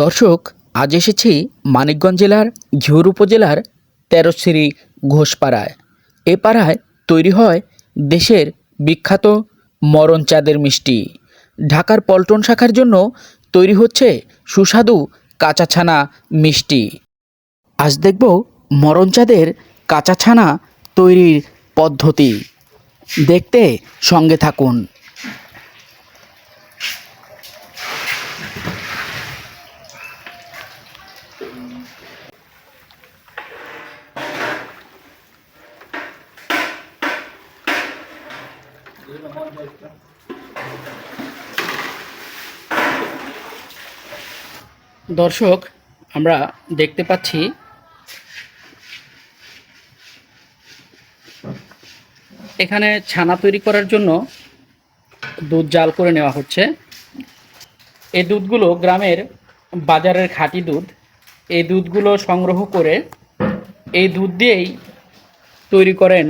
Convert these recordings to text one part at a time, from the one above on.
দর্শক, আজ এসেছি মানিকগঞ্জ জেলার ঘিওর উপজেলার তেরোশ্রী ঘোষপাড়ায়। এ পাড়ায় তৈরি হয় দেশের বিখ্যাত মরণ চাঁদের মিষ্টি। ঢাকার পল্টন শাখার জন্য তৈরি হচ্ছে সুস্বাদু কাঁচা ছানা মিষ্টি। আজ দেখব মরণ চাঁদের কাঁচা ছানা তৈরির পদ্ধতি। দেখতে সঙ্গে থাকুন। দর্শক, আমরা দেখতে পাচ্ছি এখানে ছানা তৈরি করার জন্য দুধ জাল করে নেওয়া হচ্ছে। এই দুধগুলো গ্রামের বাজারের খাঁটি দুধ। এই দুধগুলো সংগ্রহ করে এই দুধ দিয়েই তৈরি করেন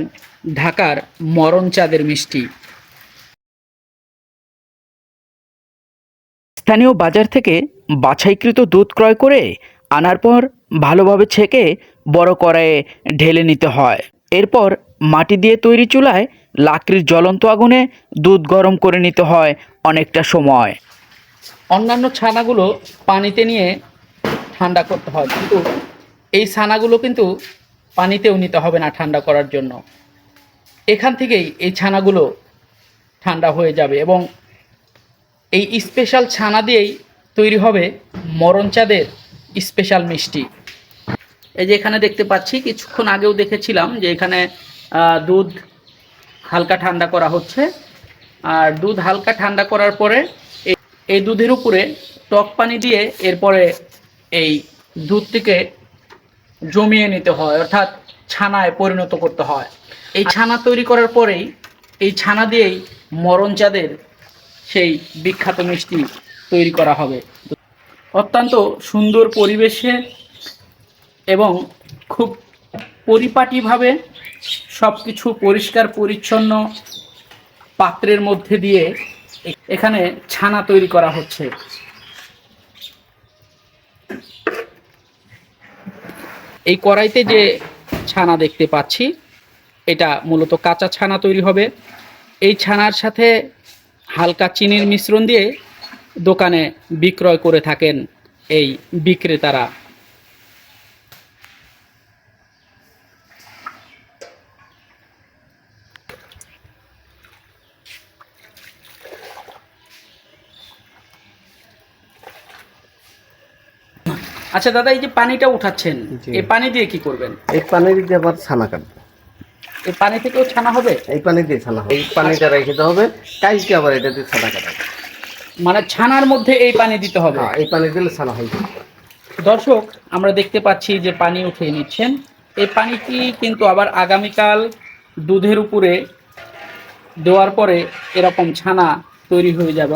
ঢাকার মরণ চাঁদের মিষ্টি। স্থানীয় বাজার থেকে বাছাইকৃত দুধ ক্রয় করে আনার পর ভালোভাবে ছেঁকে বড় কড়াইয়ে ঢেলে নিতে হয়। এরপর মাটি দিয়ে তৈরি চুলায় লাকড়ির জ্বলন্ত আগুনে দুধ গরম করে নিতে হয় অনেকটা সময়। অন্যান্য ছানাগুলো পানিতে নিয়ে ঠান্ডা করতে হয়, কিন্তু এই ছানাগুলো কিন্তু পানিতেও নিতে হবে না ঠান্ডা করার জন্য। এখান থেকেই এই ছানাগুলো ঠান্ডা হয়ে যাবে এবং এই স্পেশাল ছানা দিয়েই তৈরি হবে মরণ চাঁদের স্পেশাল মিষ্টি। এই যে এখানে দেখতে পাচ্ছি, কিছুক্ষণ আগেও দেখেছিলাম যে এখানে দুধ হালকা ঠান্ডা করা হচ্ছে। আর দুধ হালকা ঠান্ডা করার পরে এই- দুধের উপরে টক পানি দিয়ে এরপরে এই দুধটিকে জমিয়ে নিতে হয়, অর্থাৎ ছানায় পরিণত করতে হয়। এই ছানা তৈরি করার পরেই এই ছানা দিয়েই মরণ চাঁদের সেই বিখ্যাত মিষ্টি তৈরি করা হবে। অত্যন্ত সুন্দর পরিবেশে এবং খুব পরিপাটিভাবে সব কিছু পরিষ্কার, পরিচ্ছন্ন পাত্রের মধ্যে দিয়ে এখানে ছানা তৈরি করা হচ্ছে। এই কড়াইতে যে ছানা দেখতে পাচ্ছি, এটা মূলত কাঁচা ছানা তৈরি হবে। এই ছানার সাথে হালকা চিনির মিশ্রণ দিয়ে দোকানে বিক্রয় করে থাকেন এই বিক্রেতারা। আচ্ছা দাদা এই যে পানিটা উঠাচ্ছেন এই পানি দিয়ে কি করবেন? এই পানি দিয়ে আবার ছানা কাটবে। এই পানি থেকেও ছানা হবে? এই পানি দিয়ে ছানা হবে। এই পানিটা রেখে দিতে হবে। কাইজকে আবার এটা দিয়ে ছানা কাটাবে। মানে ছানার মধ্যে এই পানি দিতে হবে? হ্যাঁ এই পানি দিলে ছানা হয়ে যাবে। দর্শক আমরা দেখতে পাচ্ছি যে পানি উঠিয়ে নিচ্ছেন। এই পানিটি কিন্তু আবার আগামীকাল দুধের উপরে দেওয়ার পরে এরকম ছানা তৈরি হয়ে যাবে।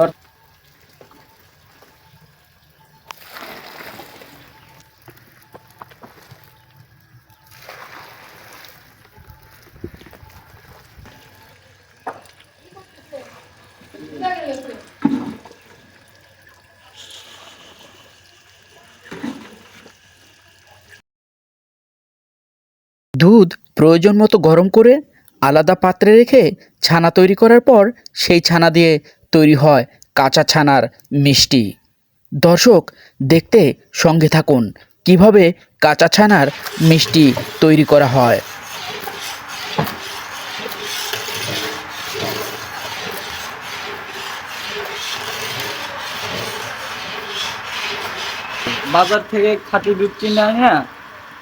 দুধ প্রয়োজন মতো গরম করে আলাদা পাত্রে রেখে ছানা তৈরি করার পর সেই ছানা দিয়ে তৈরি হয় কাঁচা ছানার মিষ্টি। দর্শক, দেখতে সঙ্গে থাকুন কীভাবে কাঁচা ছানার মিষ্টি তৈরি করা হয়। বাজার থেকে খাঁটি দুধ কিনে আনে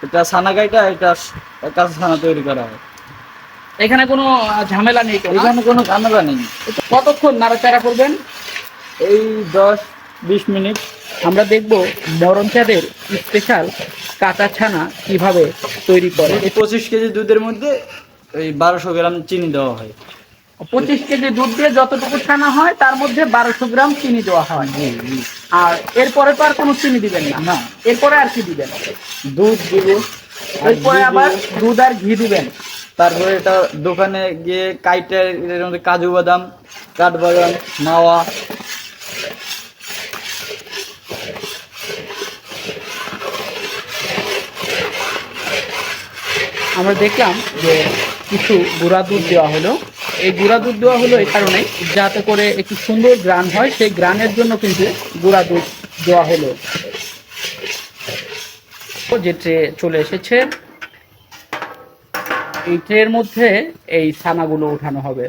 এটা ছানা গাইটা এটা কাঁচা ছানা তৈরি করা হয়। এখানে কোনো ঝামেলা নেই এখানে কোনো ঝামেলা নেই। কতক্ষণ নাড়াচাড়া করবেন? এই দশ বিশ মিনিট। আমরা দেখব মরণ চাঁদের স্পেশাল কাঁচা ছানা কীভাবে তৈরি করে। এই পঁচিশ কেজি দুধের মধ্যে এই বারোশো গ্রাম চিনি দেওয়া হয়। পঁচিশ কেজি দুধ দিয়ে যতটুকু ছানা হয় তার মধ্যে বারোশো গ্রাম চিনি দেওয়া হয়। আর এরপরে তো আর কোনো চিনি দিবেন না। না। এরপরে আর কি দিবেন? দুধ দিব। এরপরে আবার দুধ আর ঘি দিবেন। তারপরে এটা দোকানে গিয়ে কাইটে কাজু বাদাম কাঠবাদাম মাওয়া। আমরা দেখলাম যে কিছু গুঁড়া দুধ দেওয়া হলো। এই গুঁড়া দুধ দেওয়া হলো এই কারণে, যাতে করে একটু সুন্দর গ্রান হয়, সেই গ্রানের জন্য কিন্তু গুঁড়া দুধ দেওয়া হলো। যে ট্রে চলে এসেছে, এই ট্রের মধ্যে এই ছানাগুলো উঠানো হবে।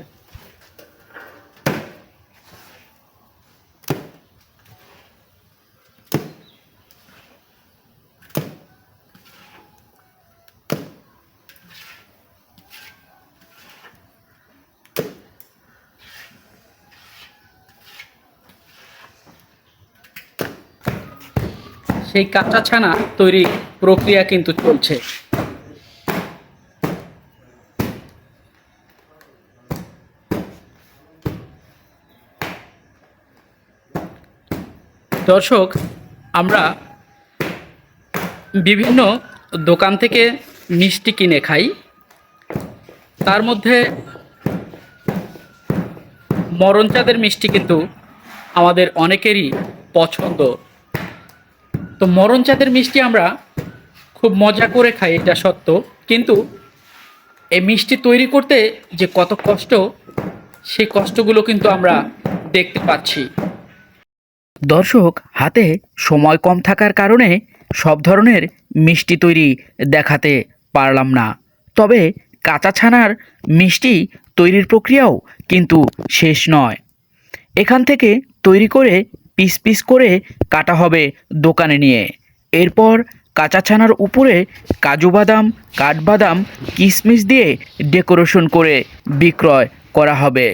সেই কাঁচা ছানা তৈরি প্রক্রিয়া কিন্তু চলছে। দর্শক, আমরা বিভিন্ন দোকান থেকে মিষ্টি কিনে খাই। তার মধ্যে মরণচাঁদের মিষ্টি কিন্তু আমাদের অনেকেরই পছন্দ। তো মরণ চাঁদের মিষ্টি আমরা খুব মজা করে খাই, এটা সত্য। কিন্তু এই মিষ্টি তৈরি করতে যে কত কষ্ট, সেই কষ্টগুলো কিন্তু আমরা দেখতে পাচ্ছি। দর্শক, হাতে সময় কম থাকার কারণে সব ধরনের মিষ্টি তৈরি দেখাতে পারলাম না। তবে কাঁচা ছানার মিষ্টি তৈরির প্রক্রিয়াও কিন্তু শেষ নয়। এখান থেকে তৈরি করে পিস পিস করে কাটা হবে দোকানে নিয়ে। এরপর কাঁচা ছানার উপরে কাজু বাদাম, কাঠবাদাম কিশমিশ দিয়ে ডেকোরেশন করে বিক্রয় করা হবে।